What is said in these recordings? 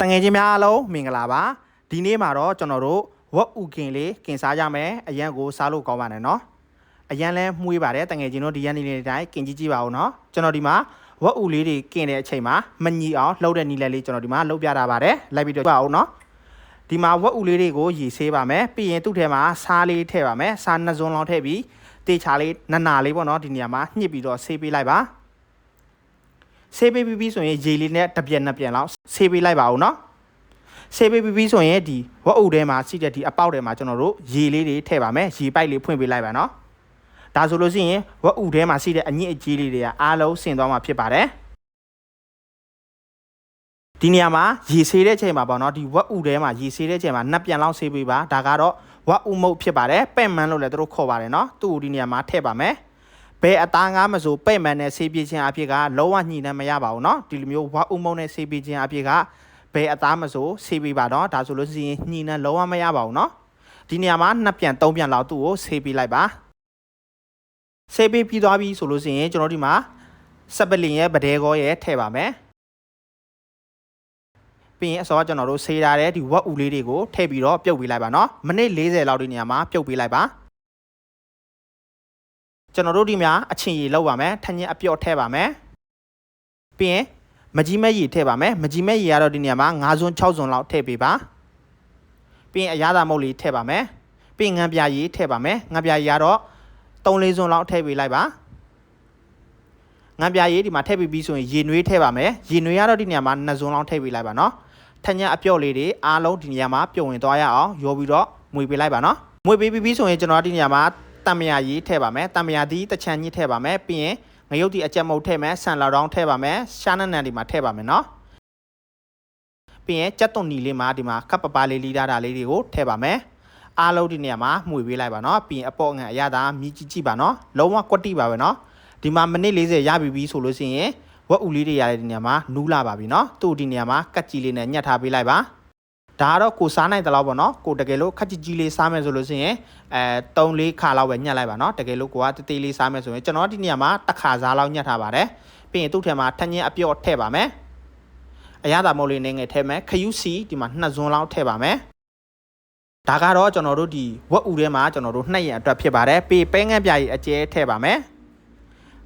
တငယ်ချင်းများအားလုံးမင်္ဂလာပါဒီနေ့မှာတော့ကျွန်တော်တို့ဝက်ဥကင်လေးကင်စားကြမယ်အရန်ကိုစားလို့ကောင်းပါတယ်နော်အရန်လဲမှုေးပါတယ်တငယ်ချင်းတို့ဒီရန်နေနေတိုင်းကင်ကြည့်ကြည့်ပါဦးနော်ကျွန်တော်ဒီမှာဝက်ဥလေးတွေကင်တဲ့အချိန်မှာမညီအောင်လှုပ်တဲ့နီလက်လေးကျွန်တော်ဒီမှာလှုပ်ပြတာပါတယ်လိုက်ပြီးတော့ပါဦးနော်ဒီမှာဝက်ဥလေးတွေကိုရေဆေးပါမယ်ပြီးရင်သူ့ထဲမှာစားလေးထည့်ပါမယ်စားနှစ်စုံလောက်ထည့်ပြီးတေချာလေးနနာလေးပေါ့နော်ဒီနေရာမှာညှစ်ပြီးတော့ဆေးပေးလိုက်ပါ ဆေးပေးပြီးပြီးဆိုရင်ရေလေးနဲ့တစ်ပြက်နှစ်ပြက်လောက်ဆေးပေးလိုက်ပါဦးနော်ဆေးပေးပြီးပြီးဆိုရင်ဒီဝက်အုပ်ထဲမှာရှိတဲ့ဒီအပေါက်ထဲမှာကျွန်တော်တို့ရေလေးတွေထည့်ပါမယ်ရေပိုက်လေးဖွင့်ပေးလိုက်ပါနော်ဒါဆိုလို့ရှိရင်ဝက်အုပ်ထဲမှာရှိတဲ့အညစ်အကြေးလေးတွေကအားလုံးဆင်သွားမှာဖြစ်ပါတယ်ဒီနေရာမှာရေဆေးတဲ့ချိန်မှာပေါ့နော်ဒီဝက်အုပ်ထဲမှာရေဆေးတဲ့ချိန်မှာနှစ်ပြန်လောက်ဆေးပေးပါဒါကတော့ဝက်အုပ်မုတ်ဖြစ်ပါတယ်ပဲ့မှန်လို့လည်းတို့ခေါ်ပါတယ်နော်သူ့ကိုဒီနေရာမှာထည့်ပါမယ် ဘယ်အသားငါးမဆိုပဲ့မှန်နဲ့ဆေးပြခြင်းအဖြစ်ကလုံးဝညှိနှံမရပါဘူးเนาะဒီလိုမျိုးဝါအုံမုံနဲ့ဆေးပြခြင်းအဖြစ်ကဘယ်အသားမဆိုဆေးပြပါတော့ဒါဆိုလို့ရှိရင်ညှိနှံလုံးဝမရပါဘူးเนาะဒီနေရာမှာနှစ်ပြန်သုံးပြန်လောက်သူ့ကိုဆေးပြလိုက်ပါဆေးပြပြီးသွားပြီဆိုလို့ရှိရင်ကျွန်တော်ဒီမှာစပလင်ရဲ့ဗဒဲကောရဲ့ထည့်ပါမယ်ပြီးရင်အစောကကျွန်တော်တို့ဆေးထားတဲ့ဒီဝက်ဥလေးတွေကိုထည့်ပြီးတော့ပြုတ်ပေးလိုက်ပါเนาะမိနစ်40လောက်ဒီနေရာမှာပြုတ်ပေးလိုက်ပါ ကျွန်တော်တို့ဒီမှာအချင်းရီလောက်ပါမယ်ထညင်အပြော့ထည့်ပါမယ်ပြီးရင်မကြီးမဲ့ရီထည့်ပါမယ်မကြီးမဲ့ရီကတော့ဒီနေရာမှာ9စွန်း6စွန်းလောက်ထည့်ပေးပါပြီးရင်အရသာမုတ်လေးထည့်ပါမယ်ပြီးရင်ငံပြရီထည့်ပါမယ်ငံပြရီကတော့3လေးစွန်းလောက်ထည့်ပေးလိုက်ပါငံပြရီဒီမှာထည့်ပြီးပြီးဆိုရင်ရေနွေးထည့်ပါမယ်ရေနွေးကတော့ဒီနေရာမှာ2စွန်းလောက်ထည့်ပေးလိုက်ပါနော်ထညင်အပြော့လေးတွေအားလုံးဒီနေရာမှာပြုတ်ဝင်သွားရအောင်ရောပြီးတော့မွေပေးလိုက်ပါနော်မွေပေးပြီးပြီးဆိုရင်ကျွန်တော်ဒီနေရာမှာ တံမယာရေးထည့်ပါမယ်တံမယာဒီတချန်ကြီးထည့်ပါမယ်ပြီးရင်ငရုတ်ဒီအကြက်မုတ်ထည့်မယ်ဆန်လာတောင်းထည့်ပါမယ်ရှားနန်းနန်ဒီမှာထည့်ပါမယ်နော်ပြီးရင်ကြက်သွန်နီလေးမှာဒီမှာခပ်ပပလေးလီထားတာလေးတွေကိုထည့်ပါမယ်အားလုံးဒီနေရာမှာမှုေပေးလိုက်ပါနော်ပြီးရင်အပေါ့ငန်အရသာမြည်ကြည့်ကြည့်ပါနော်လုံးဝကွက်တိပါပဲနော်ဒီမှာမိနစ်40ရပြီပြီဆိုလို့ရှိရင်ဝက်ဥလေးတွေရတဲ့ဒီနေရာမှာနူးလာပါပြီနော်သူ့ဒီနေရာမှာကတ်ကြီးလေးနဲ့ညှက်ထားပေးလိုက်ပါ ဒါကတော့ကိုစားနိုင်တယ်လို့ပေါ့နော်ကိုတကယ်လို့ခက်ကြီးကြီးလေးစားမယ်ဆိုလို့ရှိရင်အဲ3 4ခါလောက်ပဲညှက်လိုက်ပါနော်တကယ်လို့ကိုကတေးသေးလေးစားမယ်ဆိုရင်ကျွန်တော်ဒီနေရာမှာတစ်ခါစားလောက်ညှက်ထားပါတယ်ပြီးရင်သူ့ထဲမှာထညင်းအပြော့ထည့်ပါမယ်အရသာမုတ်လေးနေငယ်ထည့်မယ်ခယူစီဒီမှာနှစ်စွန်းလောက်ထည့်ပါမယ်ဒါကတော့ကျွန်တော်တို့ဒီဝက်ဥထဲမှာကျွန်တော်တို့နှစ်ရက်အတွက်ဖြစ်ပါတယ်ပြီးပဲငန်းပြားကြီးအကျဲထည့်ပါမယ်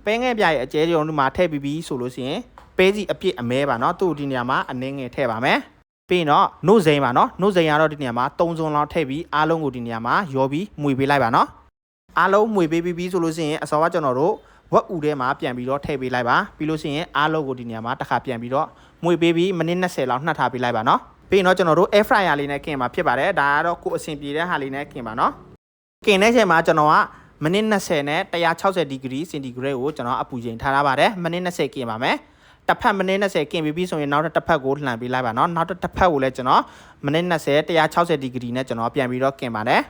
ပဲငန်းပြားကြီးအကျဲကျွန်တော်တို့မှာထည့်ပြီးပြီဆိုလို့ရှိရင်ပဲစီအပြစ်အမဲပါနော်သူ့ဒီနေရာမှာအနှင်းငယ်ထည့်ပါမယ် ပြီးရင်တော့နှုတ်စိန်ပါနော်နှုတ်စိန်ကတော့ဒီနေရာမှာ3စုံလောက်ထည့်ပြီးအားလုံးကိုဒီနေရာမှာရောပြီးမှွေပေးလိုက်ပါနော်အားလုံးမှွေပေးပြီးပြီးဆိုလို့ရှိရင်အစောကကျွန်တော်တို့ဝက်ဥထဲမှာပြန်ပြီးတော့ထည့်ပေးလိုက်ပါပြီးလို့ရှိရင်အားလုံးကိုဒီနေရာမှာတစ်ခါပြန်ပြီးတော့မှွေပေးပြီးမိနစ်20လောက်နှက်ထားပေးလိုက်ပါနော်ပြီးရင်တော့ကျွန်တော်တို့ air fryer လေးနဲ့กินမှာဖြစ်ပါတယ်ဒါကတော့ကိုယ်အဆင်ပြေတဲ့ဟာလေးနဲ့กินပါနော်กินတဲ့ချိန်မှာကျွန်တော်ကမိနစ်20နဲ့160ဒီဂရီစင်တီဂရိတ်ကိုကျွန်တော်အပူချိန်ထားထားပါတယ်မိနစ်20กินပါမယ် တစ်ဖက်မိနစ်20กินပြီးပြီဆိုရင်နောက်တစ်ဖက်ကိုလှန်ပေးလိုက်ပါเนาะနောက်တစ်ဖက်ကိုလည်းကျွန်တော်မိနစ်20 160ဒီဂရီနဲ့ကျွန်တော်ပြန်ပြီးတော့กินပါတယ်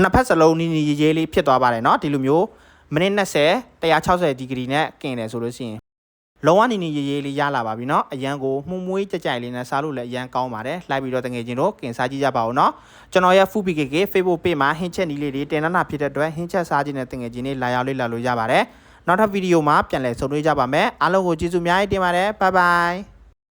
နှစ်ဖက်စလုံးနီးနီးရေးရေးလေးဖြစ်သွားပါတယ်เนาะဒီလိုမျိုးမိနစ်20 160ဒီဂရီနဲ့กินတယ်ဆိုလို့ရှိရင်လုံးဝနီးနီးရေးရေးလေးရလာပါပြီเนาะအရန်ကိုမှုမွေးကြကြိုင်လေးနဲ့စားလို့လည်းအရန်ကောင်းပါတယ်လိုက်ပြီးတော့တငယ်ချင်းတို့กินစားကြည့်ကြပါဦးเนาะကျွန်တော်ရဲ့ Food PKK Facebook page မှာဟင်းချက်နီးလေးတွေတင်နနာဖြစ်တဲ့အတွက်ဟင်းချက်စားခြင်းနဲ့တငယ်ချင်းတွေလာရောက်လေးလာလို့ရပါတယ် နောက်ထပ်ဗီဒီယိုမှာပြန်လည်ဆုံတွေ့ကြပါမယ်အားလုံးကိုကျေးဇူးအများကြီးတင်ပါတယ်ဘိုင်ဘိုင်